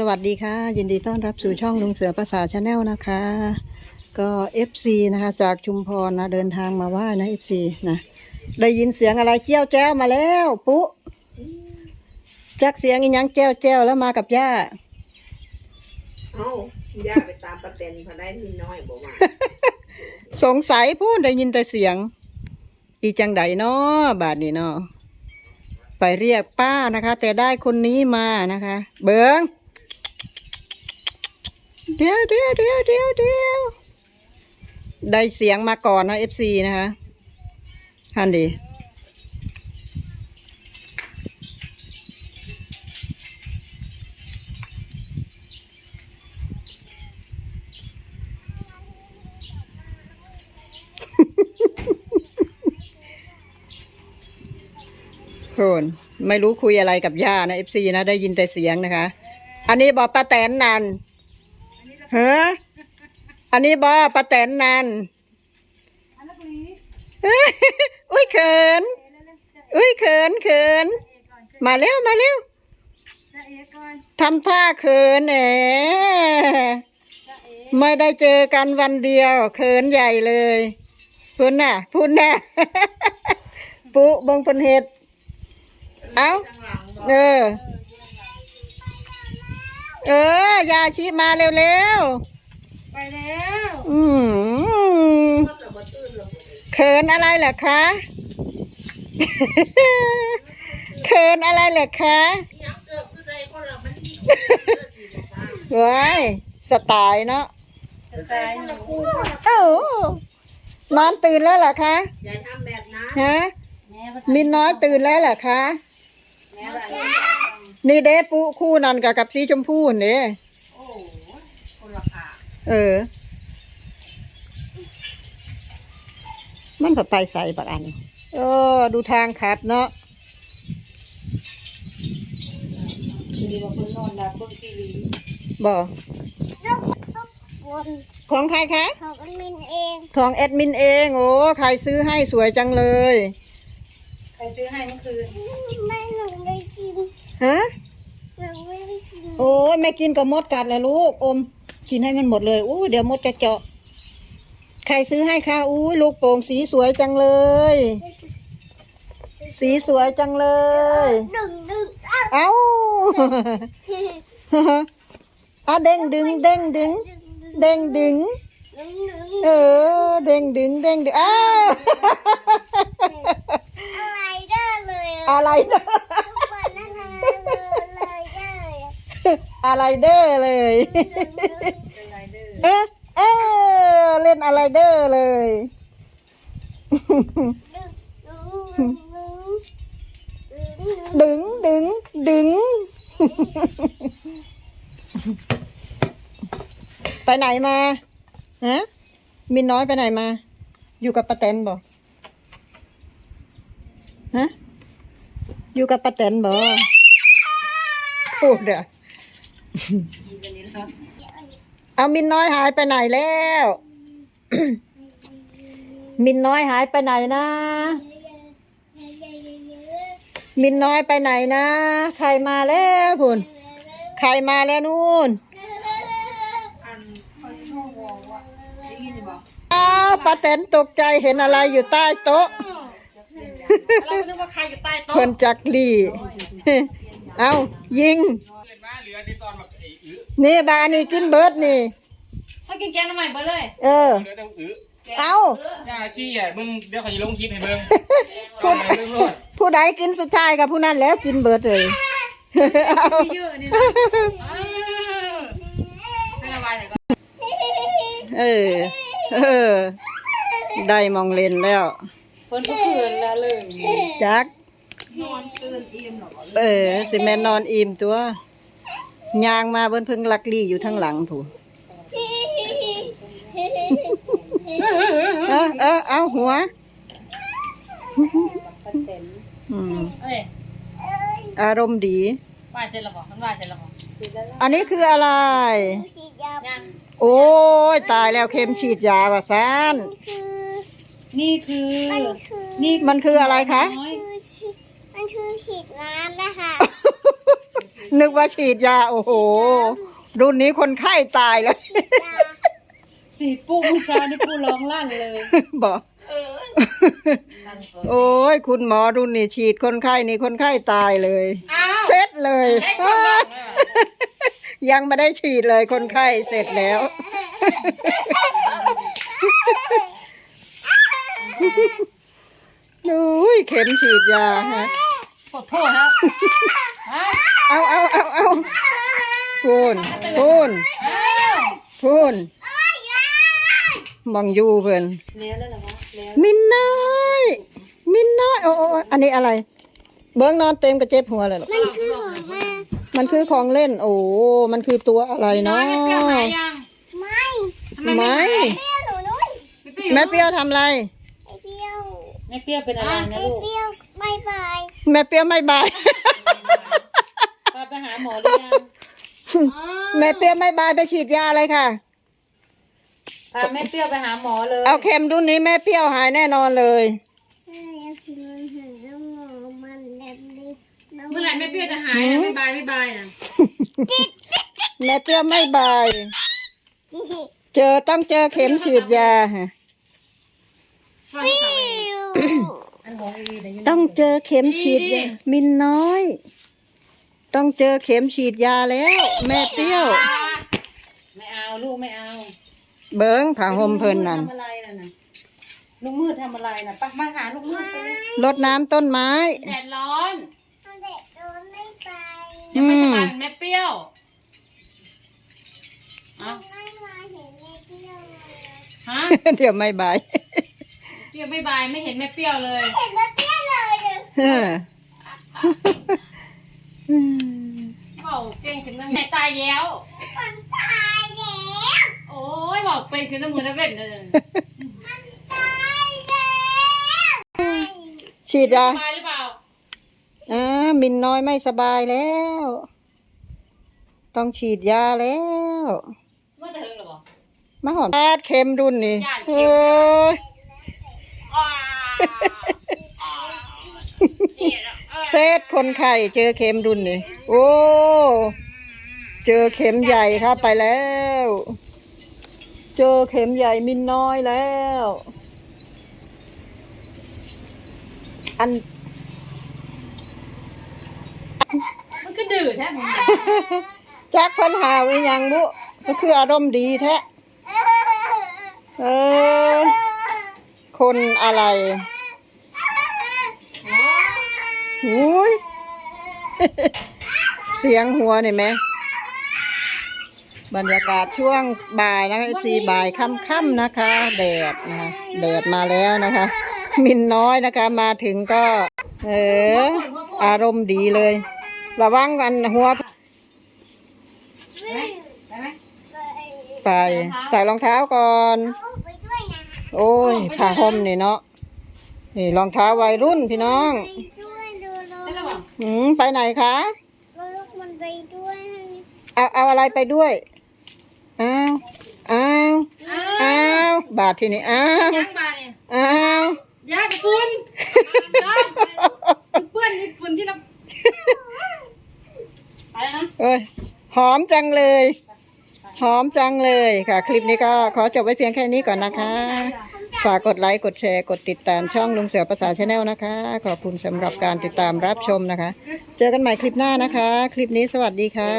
สวัสดีค่ะ ยินดีต้อนรับสู่ช่องลุงเสือภาษาชาแนลนะคะ ก็ FC นะคะ จากชุมพรนะเดินทางมาไหว่านะ FC นะ ได้ยินเสียงอะไรเจี้ยวแจ้วมาแล้วปุ๊จักเสียงอีหยังแจ้วแจ้วแล้วมากับย่าเอ้าย่าไปตามประเด็นพอได้นิดน้อยบอกว่าสงสัยพูดได้ยินแต่เสียง อีจังไดเนาะบาดนี้เนาะไปเรียกป้านะคะ แต่ได้คนนี้มานะคะ เบิง เดี๋ยวเดี๋ยวเดี๋ยวเดี๋ยวเดี๋ยวได้เสียงมาก่อนนะเอฟซีนะคะฮันดีคนไม่รู้คุยอะไรกับย่านะเอฟซีนะ ได้ยินแต่เสียงนะคะ อันนี้บอกป้าแตนนัน เฮ้ออันนี้บอป้าแตนนันอุ้ยเขินอุ้ยเขินเขินมาเร็วมาเร็วทำท่าเขินแหนไม่ได้เจอกันวันเดียวเขินใหญ่เลยพูดน่ะพูดน่ะ ปุ๊เบิงเพิ่นเฮ็ด เอ้าข้างหลังบอเออ เออยาชีมาเร็วไปแล้วๆอืมว่าแต่บ่ตื่นหรอกเขินอะไรเหรอคะ เขินอะไรเหรอคะยังเกิดคือใจคนเรามันมีคนเกิดอยู่บ้างว้ายสไตล์เนาะจะตายหนูเอ้านอนตื่นแล้วเหรอคะอย่าทำแบบนั้นฮะแม่ก็มินน้อยตื่นแล้วเหรอคะ แม่อะไร นี่เด้ปุคู่นั่นกับกับสีชมพูนี่ โอ้คนละขาเออ มันก็ไปใส่บักอันเออ ดูทางขัดเนาะดีว่าคนนอนหลับเบิ่งทีวีบอกของใครคะ ของอันมินเอง ของแอดมินเอง โอ้ ใครซื้อให้สวยจังเลย ใครซื้อให้เมื่อคืนไม่หนูไม่กิน ฮะหนูไม่ได้กินโอ้ยแม่กินกับมดกัดแล้วลูก อม กินให้มันหมดเลยอู้เดี๋ยวมดจะเจาะ ใครซื้อให้คะอู้ลูกโป่งสีสวยจังเลย สีสวยจังเลยดึงดึงอ้าวเอ้า อะเด้งดึงเด้งดึงเด้งดึงดึงดึงเออ เด้งดึงเด้งดึงอ้าวอะไรเด้อเลยอะไรเด้อทุกวันนั่นนะเลยเด้ ออะไรเด้อเลยเป็นไรเด้อเอ๊ะเอ๊ะเล่นอะไรเด้อเลยดึงดึงดึงดึงดึงดึง ไปไหนมาฮะมินน้อยไปไหนมา อยู่กับป้าแตนบ่ฮะอยู่กับป้าแตนบ่พูดเด้อดีกันนี้แล้ว เอามินน้อยหายไปไหนแล้ว มินน้อยหายไปไหนนะ มินน้อยไปไหนนะ ใครมาแล้วพุ่นใครมาแล้วนู่นอันได้ยินอยู่บอกอ้าวป้าแตนตกใจเห็นอะไรอยู่ใต้โต๊ะเราคิดว่าใครอยู่ใต้โต๊ะเพิ่นจักรี เอายิง นี่บานี่กินเบิร์ดนี่ ถ้ากินแกงน้ำใหม่ไปเลยเออเดี๋ยวต้องอื้อเอาย่าชี้อะมึงเดี๋ยวเขาจะลงคลิปให้เบิ่งผู้เอาไปเบิ่งรถผู้ใดกินสุดท้ายกับผู้นั้นแล้วกินเบิร์ดเลยเอาเยอะนี่นะเออไม่ระบายไหนก็เออ เออ ได้มองเลนแล้วเพิ่นก็คืนแล้วเลยจักนอนตื่นอิ่มหรอกเออสิแม่นอนอิ่มตัว ยางมาเบิ่นเพิ่งลักลี่อยู่ทั้งหลังถูเออเออเอาหัวปันเต็มอืมเอ้ยอารมณ์ดี ว่าเสร็จแล้วบอกมันว่าเสร็จแล้วบอกเสร็จแล้วอันนี้คืออะไรฉีดยายังโอ้ยตายแล้วเข็มฉีดยาว่ะซานคือนี่คือมันคือ นี่มันคืออะไรคะ น้อยคือ มันคือฉีดน้ำนะคะนึกว่าฉีดยาโอ้โห รุ่นนี้คนไข้ตายเลยฉีดปุ๊บผู้ชายนี่ผู้ร้องลั่นเลย บอก เออตั้งก่อนโอ้ยคุณหมอรุ่นนี้ฉีดคนไข้นี่คนไข้ตายเลย อ้าวเสร็จเลย ได้คนละยังไม่ได้ฉีดเลยคนไข้เสร็จแล้วโอ้ยเข็มฉีดยาฮะ ขอโทษครับฮะเอาเอาเอาเอาพูนพูนอ้าวพูนมองอยูเพื่อนแล้วแล้วเหรอวะแล้วมินน้อยมินน้อยโอ้โอ้อันนี้อะไร เบิ้งนอนเต็มกระเจ็บหัวเลยเหรอมันคือของแม่มันคือของเล่น โอ้มันคือตัวอะไรน้อเนาะยไม่เปรี้ยวหายยังไม่ทำไม่เปรี้ยวหนูนุ้ยแม่เปรี้ยวทำอะไรไอเปรี้ยวไม่เปรี้ยวเป็นอะไรไอนะลูกเปรี้ยว ไม่ไปแม่เปรี้ยวไม่บาย พาไปหาหมอหรือยังแม่เปรี้ยวไม่บายไปฉีดยาเลยค่ะ พาแม่เปรี้ยวไปหาหมอเลยเอาเข็มรุ่นนี้แม่เปรี้ยวหายแน่นอนเลย แม่อยากกินมันถึงแล้วหมอมันแบบนี้แล้วเมื่อไหร่แม่เปรี้ยวจะหายนะไม่บายไม่บายนะแม่เปรี้ยวไม่บาย เจอต้องเจอเข็มฉีดยาฮะฟังสา ต้องเจอเข็มฉีดยามินน้อย ต้องเจอเข็มฉีดยาแล้ว แม่เปรี้ยว ไม่เอาลูกไม่เอา เบิ้งผ่าห่มเพลินนั่นทำอะไรน่ะนะลุงมืดทำอะไรน่ะไปมาหาลุงมืดไปเลยรดน้ำต้นไม้ แดดร้อนเอาเด็กโดนไม่ไปยังไม่สบายเหมือนแม่เปรี้ยวเอ้าไม่มาเห็นแม่เปรี้ยวเลยฮะเดี๋ยวไม่บายเป รี้ยวไม่บายไม่เห็นแม่เปรี้ยวเลย เห็นแม่เปรี้ยวเลยเลยเออเบาเก่งถึงนั่นแม่ตายแล้ว มันตายแล้วโอ้ยบอกเป็นคือน้ำมือน้ำเว้นเลยตายแล้วฉีดยาสบายหรือเปล่าอ่ามินน้อยไม่สบายแล้ว ต้องฉีดยาแล้ว เมื่อจะถึงหรือเปล่ามาหอนแปดเข็มรุ่นนี่ญาติเอเข็ม้ยอ้าวอ้าวเจ็บอะ เออเซตคนไข้เจอเข็มรุ่นนี่ โอ้ เจอเข็มใหญ่ครับไปแล้ว เจอเข็มใหญ่มินน้อยแล้ว อัน มันก็ดื้อแท้มึงจักเพิ่นหาวอีหยังบุก็คืออารมณ์ดีแท้ เออ คนอะไรหุยเสียงหัวนี่ไหม บรรยากาศช่วงบ่ายนะคะสีบ่ายค่ำๆนะคะ แดดนะคะแดดมาแล้วนะคะ มินน้อยนะคะมาถึงก็ เออ อารมณ์ดีเลย ระวังกันหัวได้ไหมไปใส่รองเท้าก่อน โอ้ยผ้าห่มนี่เนาะนี่รองเท้าวัยรุ่นพี่น้อง ไปด้วยดูลูได้แล้วเปล่าอืมไปไหนคะกลูกมันไปด้วยเอาเอาอะไรไปด้วยอ้าวอ้าวอ้าวบาทที่นี่อ้าวยังมาเนี่ยอ้าว ยากกับฝุ่นน้องเพื่อนนี่ฝุ่นที่เราไปแล้วนะ เอ้ยหอมจังเลย หอมจังเลยค่ะ คลิปนี้ก็ขอจบไว้เพียงแค่นี้ก่อนนะคะ ฝากกดไลค์ กดแชร์ กดติดตามช่องลุงเสือภาษาชาแนลนะคะ ขอบคุณสำหรับการติดตามรับชมนะคะ เจอกันใหม่คลิปหน้านะคะ คลิปนี้สวัสดีค่ะ